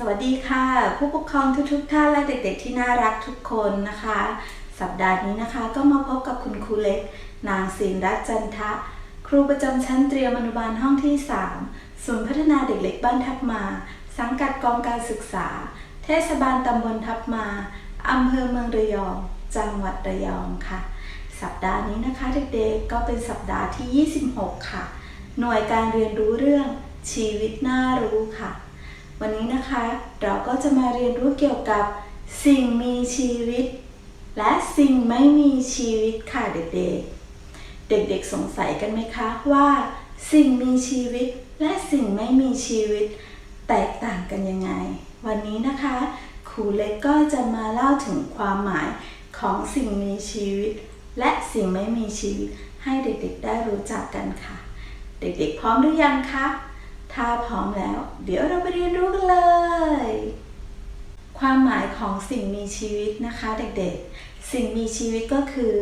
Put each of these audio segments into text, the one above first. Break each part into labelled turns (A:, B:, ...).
A: สวัสดีค่ะ ผู้ปกครองทุกๆท่านและเด็กๆที่น่ารักทุกคนนะคะ สัปดาห์นี้นะคะก็มาพบกับคุณครูเล็ก นางศินรัตน์จันทะ ครูประจำชั้นเตรียมอนุบาลห้องที่ 3 ศูนย์พัฒนาเด็กเล็กบ้านทับมา สังกัดกองการศึกษา เทศบาลตำบลทับมาอำเภอเมืองระยอง จังหวัดระยองค่ะ สัปดาห์นี้นะคะเด็กๆก็เป็นสัปดาห์ที่ 26 ค่ะ หน่วยการเรียนรู้เรื่องชีวิตน่ารู้ค่ะ วันนี้นะคะเราก็จะมาเรียนรู้เกี่ยวกับสิ่งมีชีวิต และสิ่งไม่มีชีวิตค่ะเด็กๆ เด็กๆสงสัยกันไหมคะว่า สิ่งมีชีวิตและสิ่งไม่มีชีวิต แตกต่างกันยังไง วันนี้นะคะครูเล็กก็จะมาเล่าถึงความหมายของสิ่งมีชีวิต และสิ่งไม่มีชีวิต ให้เด็กๆได้รู้จักกันค่ะ เด็กๆ พร้อมหรือยังคะ ถ้าพร้อมแล้ว เดี๋ยวเราไปเรียนรู้กันเลย ความหมายของสิ่งมีชีวิตนะคะเด็กๆ สิ่งมีชีวิตก็คือ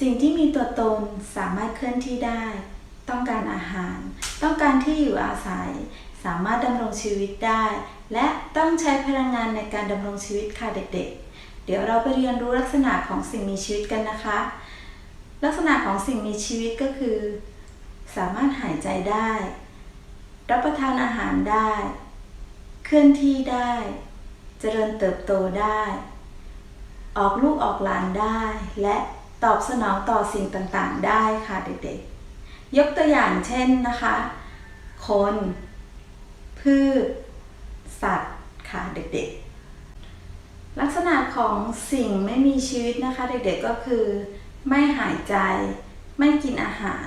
A: สิ่งที่มีตัวตนสามารถเคลื่อนที่ได้ ต้องการอาหาร ต้องการที่อยู่อาศัย สามารถดำรงชีวิตได้ และต้องใช้พลังงานในการดำรงชีวิตค่ะเด็กๆ เดี๋ยวเราไปเรียนรู้ลักษณะของสิ่งมีชีวิตกันนะคะ ลักษณะของสิ่งมีชีวิตก็คือ สามารถหายใจได้ รับประทานอาหารได้ เคลื่อนที่ได้ เจริญเติบโตได้ ออกลูกออกหลานได้ และตอบสนองต่อสิ่งต่างๆ ได้ค่ะเด็กๆ ยกตัวอย่างเช่นนะคะ คน พืช สัตว์ค่ะเด็กๆ ลักษณะของสิ่งไม่มีชีวิตนะคะ เด็กๆก็คือ ไม่หายใจ ไม่กินอาหาร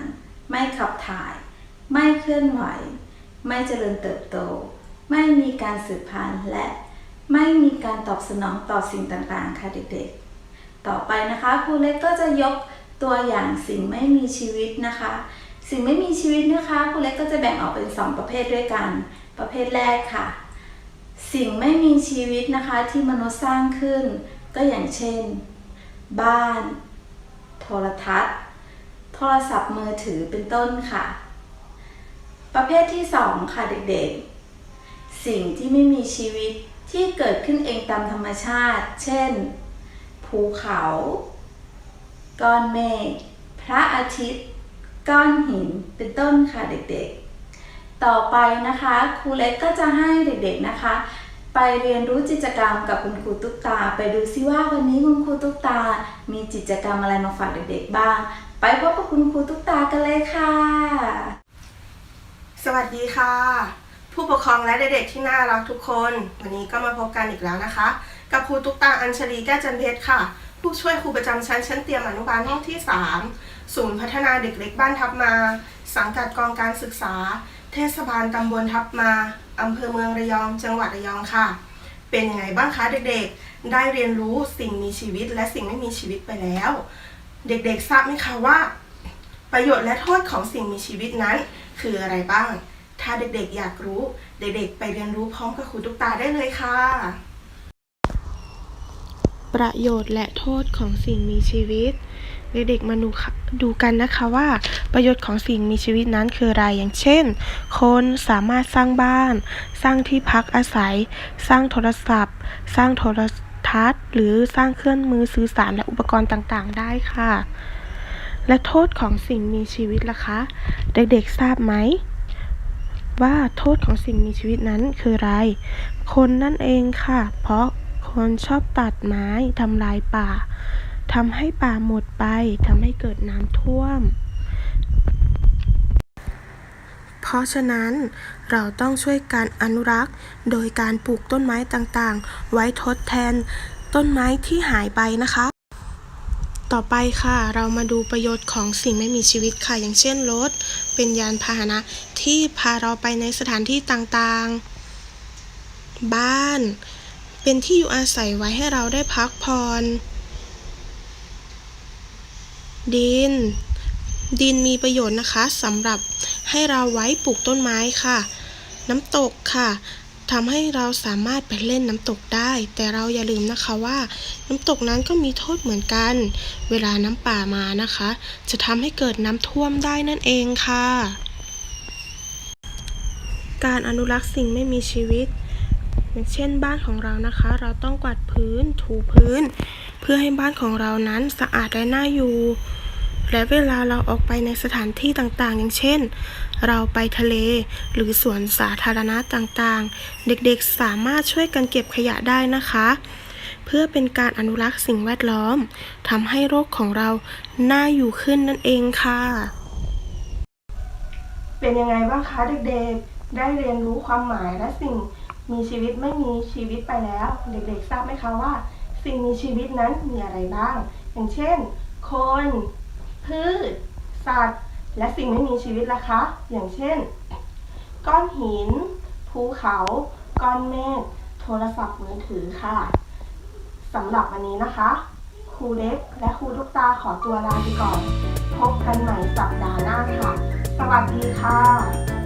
A: ไม่ขับถ่าย ไม่เคลื่อนไหว ไม่เจริญเติบโต ไม่มีการสืบพันธุ์และไม่มีการตอบสนองต่อสิ่งต่างๆ ค่ะเด็กๆ ต่อไปนะคะครูเล็กก็จะยกตัวอย่างสิ่งไม่มีชีวิตนะคะ สิ่งไม่มีชีวิตนะคะครูเล็กก็จะแบ่งออกเป็น 2 ประเภทด้วยกัน ประเภทแรกค่ะ สิ่งไม่มีชีวิตนะคะที่มนุษย์สร้างขึ้น ก็อย่างเช่น บ้าน โทรทัศน์ โทรศัพท์มือถือเป็นต้นค่ะ ประเภทที่ 2 ค่ะเด็กๆ สิ่งที่ไม่มีชีวิตที่เกิดขึ้นเองตามธรรมชาติ เช่น ภูเขา ก้อนเมฆ พระอาทิตย์ ก้อนหิน เป็นต้นค่ะเด็กๆ ต่อไปนะคะครูเล็กก็จะให้เด็กๆนะคะ ไปเรียนรู้กิจกรรมกับคุณครูตุ๊กตา ไปดูซิว่าวันนี้คุณครูตุ๊กตา มีกิจกรรมอะไรมาฝากเด็กๆบ้าง ไปพบกับคุณครูตุ๊กตากันเลยค่ะ
B: วัสดีค่ะ ผู้ปกครองและเด็กๆที่น่ารักทุกคน วันนี้ก็มาพบกันอีกแล้วนะคะ กับครูตุ๊กตาอัญชลีแก้วจันเพชรค่ะ ผู้ช่วยครูประจำชั้นชั้นเตรียมอนุบาลห้องที่ 3 ศูนย์พัฒนาเด็กเล็กบ้านทับมา สังกัดกองการศึกษา เทศบาลตำบลทับมาอำเภอเมืองระยอง จังหวัดระยองค่ะ เป็นยังไงบ้างคะเด็กๆ ได้เรียนรู้สิ่งมีชีวิตและสิ่งไม่มีชีวิตไปแล้ว เด็กๆทราบไหมคะว่า ประโยชน์และโทษของสิ่งมีชีวิตนั้น คืออะไรบ้าง ถ้าเด็กๆอยากรู้ เด็กๆ ไปเรียนรู้พร้อมกับครูตุ๊กตาได้เลยค่ะ
C: ประโยชน์และโทษของสิ่งมีชีวิต เด็กๆมาดูค่ะดูกันนะคะว่า ประโยชน์ของสิ่งมีชีวิตนั้นคืออะไรอย่างเช่น คนสามารถสร้างบ้าน สร้างที่พักอาศัย สร้างโทรศัพท์ สร้างโทรทัศน์ หรือสร้างเครื่องมือสื่อสารและอุปกรณ์ต่างๆ ได้ค่ะ และโทษของสิ่งมีชีวิตล่ะคะ เด็กๆทราบไหม ว่าโทษของสิ่งมีชีวิตนั้นคืออะไร คนนั่นเองค่ะ เพราะคนชอบตัดไม้ทำลายป่าทำให้ป่าหมดไปทำให้เกิดน้ำท่วม เพราะฉะนั้นเราต้องช่วยการอนุรักษ์ โดยการปลูกต้นไม้ต่างๆ ไว้ทดแทนต้นไม้ที่หายไปนะคะ ต่อไปค่ะ เรามาดูประโยชน์ของสิ่งไม่มีชีวิตค่ะ อย่างเช่นรถ เป็นยานพาหนะที่พาเราไปในสถานที่ต่างๆ บ้าน เป็นที่อยู่อาศัยไว้ให้เราได้พักผ่อนดิน ดินมีประโยชน์นะคะสำหรับให้เราไว้ปลูกต้นไม้ค่ะ น้ำตกค่ะ ทำให้เราสามารถไปเล่นน้ำตกได้ แต่เราอย่าลืมนะคะว่า น้ำตกนั้นก็มีโทษเหมือนกัน เวลาน้ำป่ามานะคะ จะทำให้เกิดน้ำท่วมได้นั่นเองค่ะ การอนุรักษ์สิ่งไม่มีชีวิตอย่างเช่นบ้านของเรานะคะ เราต้องกวาดพื้นถูพื้น เพื่อให้บ้านของเรานั้นสะอาดและน่าอยู่ และเวลาเราออกไปในสถานที่ต่างๆ อย่างเช่น เราไปทะเล หรือสวนสาธารณะต่างๆ เด็กๆสามารถช่วยกันเก็บขยะได้นะคะ เพื่อเป็นการอนุรักษ์สิ่งแวดล้อมทำให้โลกของเราน่าอยู่ขึ้นนั่นเองค่ะ
B: เป็นยังไงบ้างคะเด็กๆ ได้เรียนรู้ความหมายและสิ่งมีชีวิตไม่มีชีวิตไปแล้ว เด็กๆ ทราบไหมคะว่า สิ่งมีชีวิตนั้นมีอะไรบ้าง อย่างเช่น คน พืช สัตว์ และสิ่งไม่มีชีวิตล่ะคะ อย่างเช่น ก้อนหิน ภูเขา ก้อนเมฆ โทรศัพท์มือถือค่ะสำหรับวันนี้นะคะ ครูเล็กและครูทุกตาขอตัวลาไปก่อน พบกันใหม่สัปดาห์หน้าค่ะ สวัสดีค่ะ